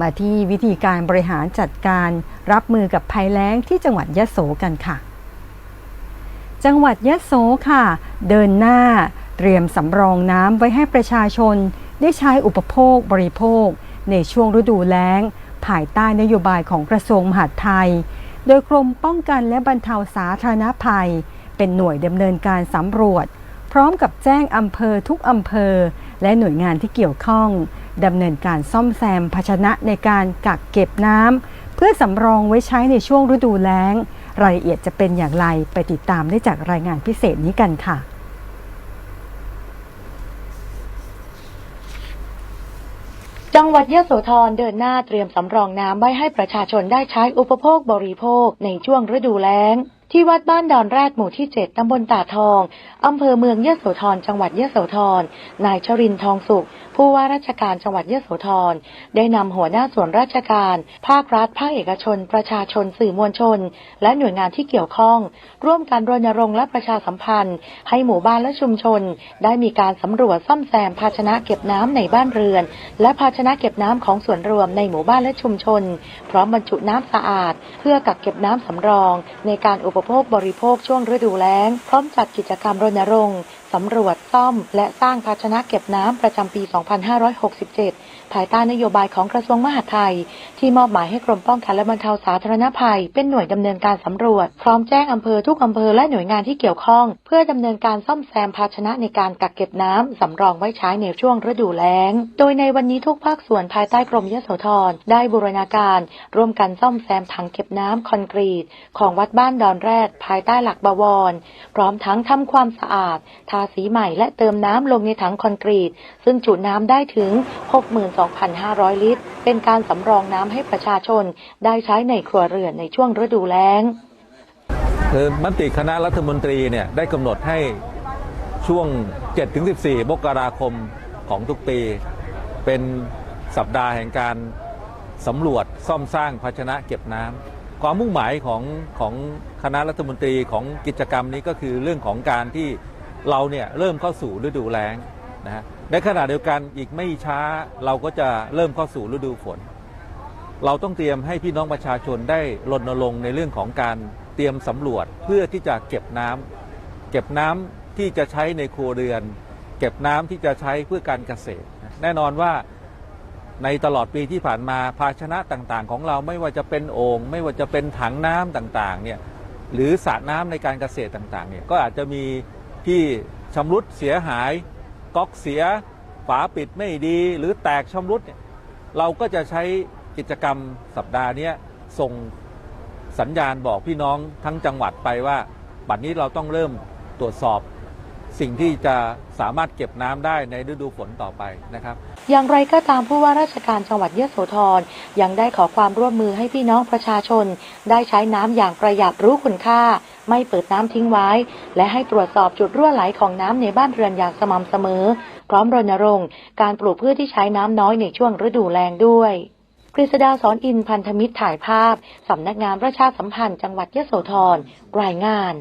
มาที่วิธีการบริหารจัดการรับมือกับภัยแล้งที่จังหวัดยะโสกันค่ะ จังหวัดยะโสค่ะ เดินหน้าเตรียมสำรองน้ำไว้ให้ประชาชน ได้ใช้อุปโภคบริโภค ในช่วงฤดูแล้ง ภายใต้นโยบายของกระทรวงมหาดไทย โดยกรมป้องกันและบรรเทาสาธารณภัย เป็นหน่วยดำเนินการสำรวจ พร้อมกับแจ้งอำเภอทุกอำเภอ และหน่วยงานที่เกี่ยวข้องดำเนินการซ่อมแซมภาชนะในการกักเก็บน้ำเพื่อสำรองไว้ใช้ในช่วงฤดูแล้ง รายละเอียดจะเป็นอย่างไรไปติดตามได้จากรายงานพิเศษนี้กันค่ะจังหวัดยะโสธรเดินหน้าเตรียมสำรองน้ำไว้ให้ประชาชนได้ใช้อุปโภคบริโภคในช่วงฤดูแล้ง ที่วัดบ้านดอนแรดหมู่ที่7ตำบลตาทอง อำเภอเมืองยะโสธร จังหวัดยะโสธร นายชรินทองสุข ผู้ว่าราชการจังหวัดยะโสธร ได้นำหัวหน้าส่วนราชการ ภาครัฐ ภาคเอกชน ประชาชน สื่อมวลชน และหน่วยงานที่เกี่ยวข้อง ร่วมกันรณรงค์และประชาสัมพันธ์ ให้หมู่บ้านและชุมชน ได้มีการสำรวจซ่อมแซมภาชนะเก็บน้ำในบ้านเรือน และภาชนะเก็บน้ำของส่วนรวมในหมู่บ้านและชุมชน พร้อมบรรจุน้ำสะอาด เพื่อกักเก็บน้ำสำรองในการอุปโภคบริโภคช่วงฤดูแล้ง พร้อมจัดกิจกรรมรณรงค์ สำรวจซ่อม และสร้างภาชนะเก็บน้ำประจำปี 2567 ภายใต้นโยบายของกระทรวงมหาดไทย ที่มอบหมายให้กรมป้องกันและบรรเทาสาธารณภัย เป็นหน่วยดำเนินการสำรวจ พร้อมแจ้งอำเภอทุกอำเภอและหน่วยงานที่เกี่ยวข้อง เพื่อดำเนินการซ่อมแซมภาชนะในการกักเก็บน้ำสำรองไว้ใช้ในช่วงฤดูแล้ง โดยในวันนี้ทุกภาคส่วนภายใต้กรมยโสธรได้บูรณาการ ร่วมกันซ่อมแซมถังเก็บน้ำคอนกรีต ของวัดบ้านดอนแรดภายใต้หลักบวร พร้อมทั้งทำความสะอาดทาสีใหม่และเติมน้ำลงในถังคอนกรีต ซึ่งจุน้ำได้ถึง 62,500 ลิตร เป็นการสำรองน้ำให้ประชาชน ได้ใช้ในครัวเรือนในช่วงฤดูแล้งคือมติคณะรัฐมนตรีเนี่ยได้กำหนดให้ช่วง 7-14 มกราคมของทุกปี เป็นสัปดาห์แห่งการสำรวจซ่อมสร้างภาชนะเก็บน้ำความมุ่งหมายของของคณะรัฐมนตรีของกิจกรรมนี้ก็คือเรื่องของการที่ เราเนี่ยเริ่มเข้าสู่ฤดูแล้งนะฮะในขณะเดียวกันอีกไม่ช้าเราก็จะเริ่มเข้าสู่ฤดูฝน เราต้องเตรียมให้พี่น้องประชาชนได้รณรงค์ในเรื่องของการเตรียมสำรวจเพื่อที่จะเก็บน้ำเก็บน้ำที่จะใช้ในครัวเรือน เก็บน้ำที่จะใช้เพื่อการเกษตร แน่นอนว่าในตลอดปีที่ผ่านมาภาชนะต่างๆ ของเราไม่ว่าจะเป็นโอง่งไม่ว่าจะเป็นถังน้ำต่างๆเนี่ยหรือสระน้ำในการเกษตรต่างๆเนี่ยก็อาจจะมี ที่ชำรุดเสียหายก๊อกเสียฝาปิดไม่ดีหรือแตกชำรุดเนี่ยเราก็จะใช้กิจกรรมสัปดาห์นี้ส่งสัญญาณบอกพี่น้องทั้งจังหวัดไปว่าบัดนี้เราต้องเริ่มตรวจสอบสิ่งที่จะสามารถเก็บน้ำได้ในฤดูฝนต่อไปนะครับ อย่างไรก็ตามผู้ว่าราชการจังหวัดยโสธรยังได้ขอความร่วมมือให้พี่น้องประชาชน ได้ใช้น้ำอย่างประหยัดรู้คุณค่า ไม่เปิดน้ำทิ้งไว้ และให้ตรวจสอบจุดรั่วไหลของน้ำในบ้านเรือนอย่างสม่ำเสมอ พร้อมรณรงค์การปลูกพืชที่ใช้น้ำน้อยในช่วงฤดูแล้งด้วยกฤษดาสอนอินพันธมิตรถ่ายภาพ สำนักงานประชาสัมพันธ์จังหวัดยะโสธรรายงาน